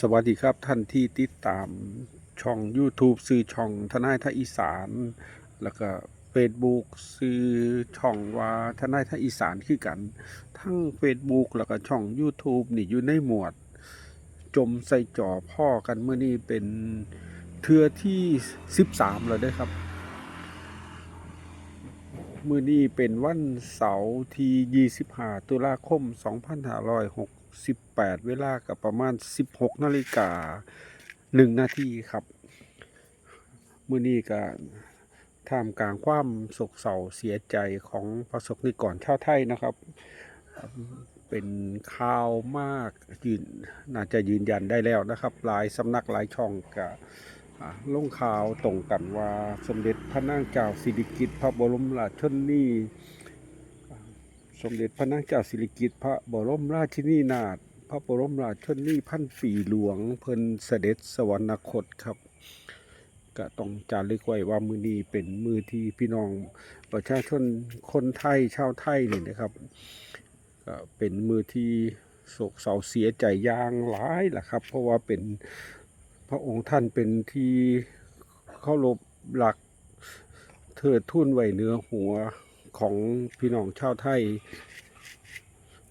สวัสดีครับท่านที่ติดตามช่อง YouTube ซื้อช่องทนายท่าอีสาน แล้วก็ Facebook ซื้อช่องว่าทนายท่าอีสานคือกัน ทั้ง Facebook แล้วก็ช่อง YouTube นี่อยู่ในหมวด จมใส่จ่อพ่อกันเมื่อนี้เป็นเทือที่ 13 แล้วด้ครับ มือนี้เป็นวันเสาร์ที่ 25 ตุลาคม 2568 เวลากับประมาณ 16 นาฬิกา 1 นาทีครับ มือนี้ก็ท่ามกลางความโศกเศร้าเสียใจของประสบนิกรชาวไทยนะครับ เป็นข่าวมากยืนน่าจะยืนยันได้แล้วนะครับ หลายสำนักหลายช่องก็ ลงข่าวตรงกันว่าสมเด็จพระนางเจ้าสิริกิติ์พระบรมราชชนนีสมเด็จพระนางเจ้าสิริกิติ์พระบรมราชินีนาถพระบรมราชชนนีพันปีหลวงเพิ่นเสด็จสวรรคตครับก็ต้องจารึกไว้ว่ามือนี้เป็นมือที่พี่น้องประชาชนคนไทยชาวไทยนี่นะครับก็เป็นมือที่โศกเศร้าเสียใจอย่างหลายล่ะครับ เพราะว่าเป็น ระองค์ท่านเป็นที่เคารพหลักเทิดทูนไว้เนื้อหัวของพี่น้องชาวไทย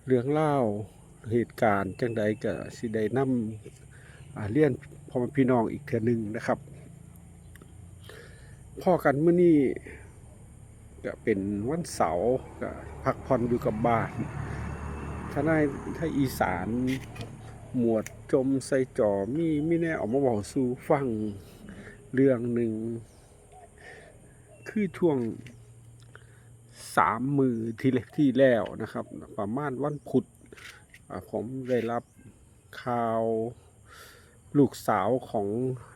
เรื่องเล่าเหตุการณ์จังใดก็สิไดนำอ่าเลียนพ่อมพี่น้องอีกเทือหนึงนะครับ พ่อกันเมื่อนี้ก็เป็นวันเสาร์ก็พักผ่อนอยู่กับบ้านทนายไทยอีสาน หมวดจมใส่จอมีไมีแน่ออกมาบอกสู่ฟังเรื่องหนึ่ง คือช่วงสามมือที่เล็กที่แล้วนะครับ ประมาณวันพุธผมได้รับข่าวลูกสาวของ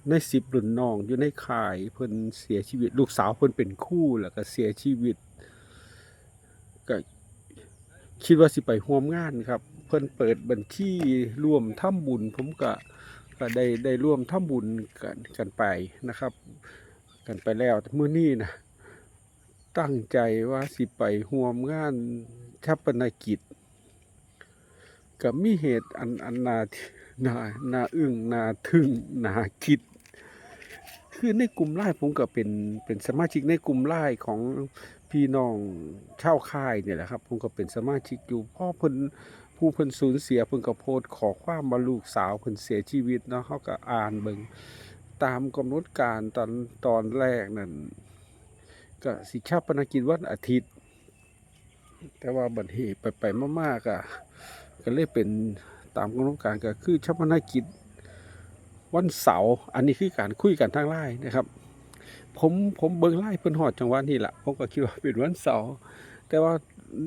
ในสิบรุ่นน้องอยู่ในข่ายเพิ่นเสียชีวิต ลูกสาวเพิ่นเป็นคู่แล้วก็เสียชีวิตก็คิดว่าสิไปร่วมงานครับ พิ่นเปิดบัญชีร่วมทำบุญ ผมก็ก็ได้ได้ร่วมทำบุญกันกันไปนะครับ กันไปแล้วแต่มื้อนี้นะตั้งใจว่าสิไปร่วมงานชาปนกิจก็มีเหตุอันอันนานานาอึ้งนาทึ่งนาคิด คือในกลุ่มไลน์ผมก็เป็นเป็นสมาชิกในกลุ่มไลน์ของพี่น้องเช่าวค่ายเนี่ยแหละครับ ผมก็เป็นสมาชิกอยู่พ่อเพิ่น ผู้เพิ่นสูญเสียเพิ่นก็โพสต์ขอความมาลูกสาวเพิ่นเสียชีวิตเนาะเขาก็อ่านเบิงตามกำหนดการตอนตอนแรกนั่นก็สิชาปนกิจวันอาทิตย์ แต่ว่าบัดเหตุไปไปมากๆก็ก็เลยเป็นตามกำหนดการก็คือชาปนกิจวันเสาร์อันนี้คือการคุยกันทางไลน์นะครับ ผมผมเบิ่งไลน์เพิ่นฮอดจังหวะนี้ล่ะผมก็คิดว่าเป็นวันเสาร์แต่ว่า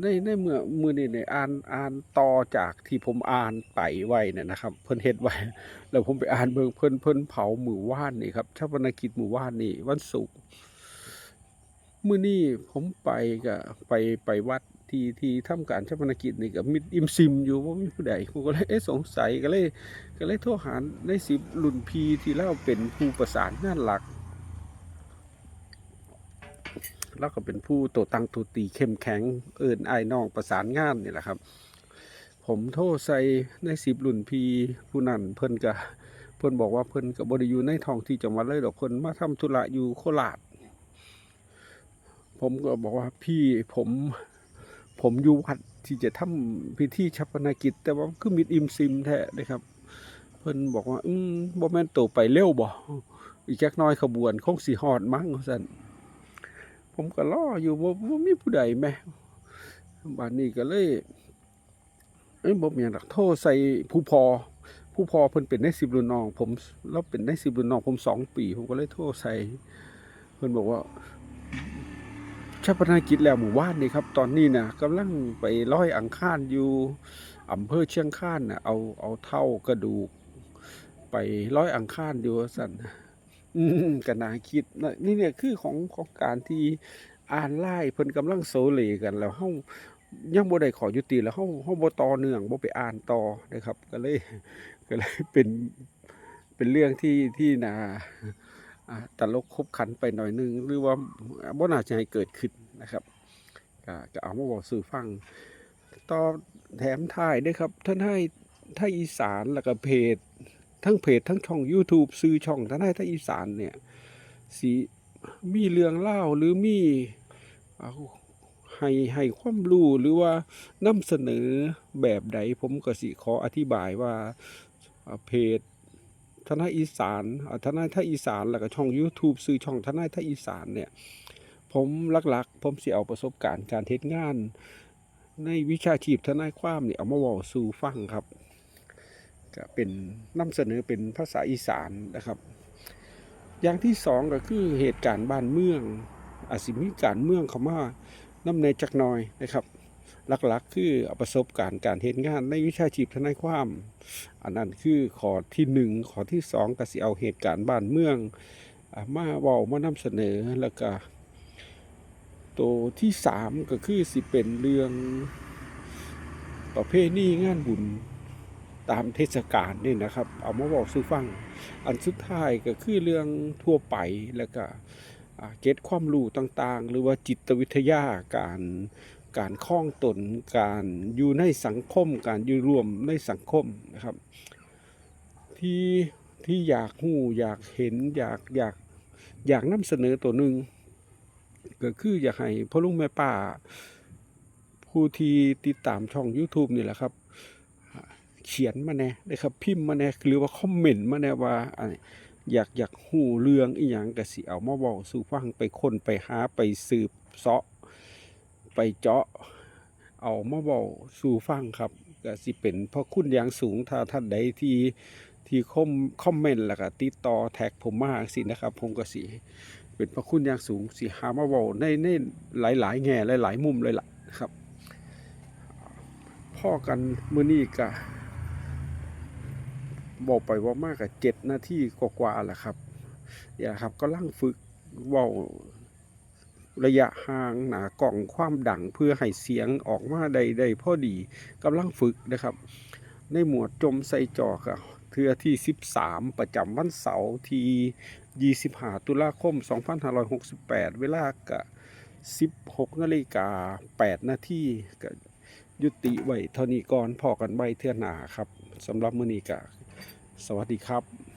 ในในเมื่อมือนี้เนี่ยอ่านอ่านต่อจากที่ผมอ่านไปไว้เนี่ยนะครับ เพิ่นเฮ็ดไว้ แล้วผมไปอ่านเบิ่งเพิ่นเพิ่นเผามื้อวานนี่ครับชาปนกิจมื้อวานนี่วันศุกร์มื้อนี้ผมไปก็ไปไปวัดที่ที่ทำการชาปนกิจนี่ก็มิดอิมซิมอยู่บ่มีผู้ใดผมก็เลยเอ๊ะสงสัยก็เลย ก็เลยโทรหาในสิบรุ่นพีที่เล่าเป็นผู้ประสานงานหลัก แล้วก็เป็นผู้โตตังตูตีเข้มแข็งเอินไอ้ายน้องประสานงานนี่แหละครับ ผมโทรใส่ในสิบรุ่นพีผู้นั้นเพิ่นก็เพิ่นบอกว่าเพิ่นกับบริยูในท้องที่จังหวัดเลยดอกเพิ่นมาทำธุระอยู่โคราชผมก็บอกว่าพี่ผมผมอยู่วัดที่จะทำพิธีชัปนกิจ แต่ว่าคือมิดอิมซิมแท้เลยครับ เพิ่นบอกว่า อืมบ่แม่นโตไปเร็วบ่อีกจักน้อยขบวนคงสิฮอดมั้งว่าซั่น ผมก็รออยู่บ่บ่มีผู้ใดแม่บัดนี้ก็เลยเอ้ยบ่มีหยังดอกโทรใส่ผู้พอ ผู้พอเพิ่นเป็นในสิบรุ่นน้อง ผมเราเป็นในสิบรุ่นน้องผมสองปี ผมก็เลยโทรใส่เพิ่นบอกว่าชาปนกิจแล้วหมู่บ้านนี่ครับ ตอนนี้นะกำลังไปร้อยอังคารอยู่อำเภอเชียงคานน่ะเอาเอาเท่ากระดูก ไปร้อยอังคารอยู่สั่น อืมก็น่าคิดนี่เนี่ยคือของของการที่อ่านไล่เพิ่นกำลังโซเลกันแล้วเฮายังบ่ได้ขอยุติแล้วเฮาเฮาบ่ต่อเนื่องบ่ไปอ่านต่อนะครับ ก็เลยก็เลยเป็นเป็นเรื่องที่ที่น่าตลกคบขันไปหน่อยหนึง หรือว่าบ่น่าจะให้เกิดขึ้นนะครับก็ก็เอามาบอกสู่อฟังต่อแถมท้ายด้วยครับท่านให้ไทยอีสานแล้วก็เพจ ทั้งเพจทั้งช่อง YouTube ซื้อช่องทนายทางอีสานเนี่ยสิมีเรื่องเล่าหรือมีอให้ให้ความรู้หรือว่านำเสนอแบบใดผมก็สิขออธิบายว่าเพจทนายอีสานทนายทาอีสานแล้วก็ช่อง YouTube ซื้อช่องทนายทาอีสานเนี่ยผมหลักๆ ผมสิเอาประสบการณ์การเฮ็ดงาน ในวิชาชีพทนายความเนี่ยเอามาว้าสู่ฟังครับ ก็เป็นนำเสนอเป็นภาษาอีสานนะครับ อย่างที่สองก็คือเหตุการณ์บ้านเมืองอาจสิมีการเมืองเขามานำในจักน่อยนะครับหลักๆ คือเอาประสบการณ์การเฮ็ดงานในวิชาชีพทนายความ อันนั้นคือข้อที่หนึ่งข้อที่สองก็สิเอาเหตุการณ์บ้านเมืองมาเว้ามานำเสนอแล้วก็ตัวที่สามก็คือสิเป็นเรื่องประเพณีงานบุญ ตามเทศกาลนี่นะครับ เอามาบอกสู่ฟัง อันสุดท้ายก็คือเรื่องทั่วไปแล้วก็เก็ตความรู้ต่างๆ หรือว่าจิตวิทยาการการคล้องตนการอยู่ในสังคม การอยู่รวมในสังคมนะครับ ที่ที่อยากหู้อยากเห็นอยากอยากอยากนำเสนอตัวหนึ่งก็คืออยากให้พ่อลุงแม่ป้า ผู้ที่ติดตามช่อง YouTube นี่แหละครับ เขียนมาแน่นะครับพิมพ์มาแน่หรือว่าคอมเมนต์มาแน่ว่าอ่าอยากอยากหูเรื่องอีหยังก็สิเอามาเว้าสู่ฟังไปค้นไปหาไปสืบเสาะไปเจาะเอามาเว้าสู่ฟังครับก็สิเป็นพระคุณอย่างสูงถ้าท่านใดที่ที่คอมคอมเมนต์แล้วก็ติดต่อแท็กผมมาสินะครับ ผมก็สิเป็นพระคุณอย่างสูงสิหามาเว้าในในหลาย ๆ แง่หลาย ๆ มุมเลยล่ะครับพ่อกันมื้อนี้ก็ บอกไปว่ามากกับเจ็ดนาทีกว่าๆแหละครับอย่าครับก็ลังฝึกว้าระยะห่างหนากล่องความดังเพื่อให้เสียงออกมาได้ได้พอดีกำลังฝึกนะครับ ในหมวดจมใส่จอกอะเทือที่ 13 ประจำวันเสาร์ที่ 25 ตุลาคม 2568 เวลากะ16นาฬิกา8นาทีกยุติไว้เท่านี้ก่อนพอกันใบเทื่อหนาครับสำหรับมื้อนี้ก็ สวัสดีครับ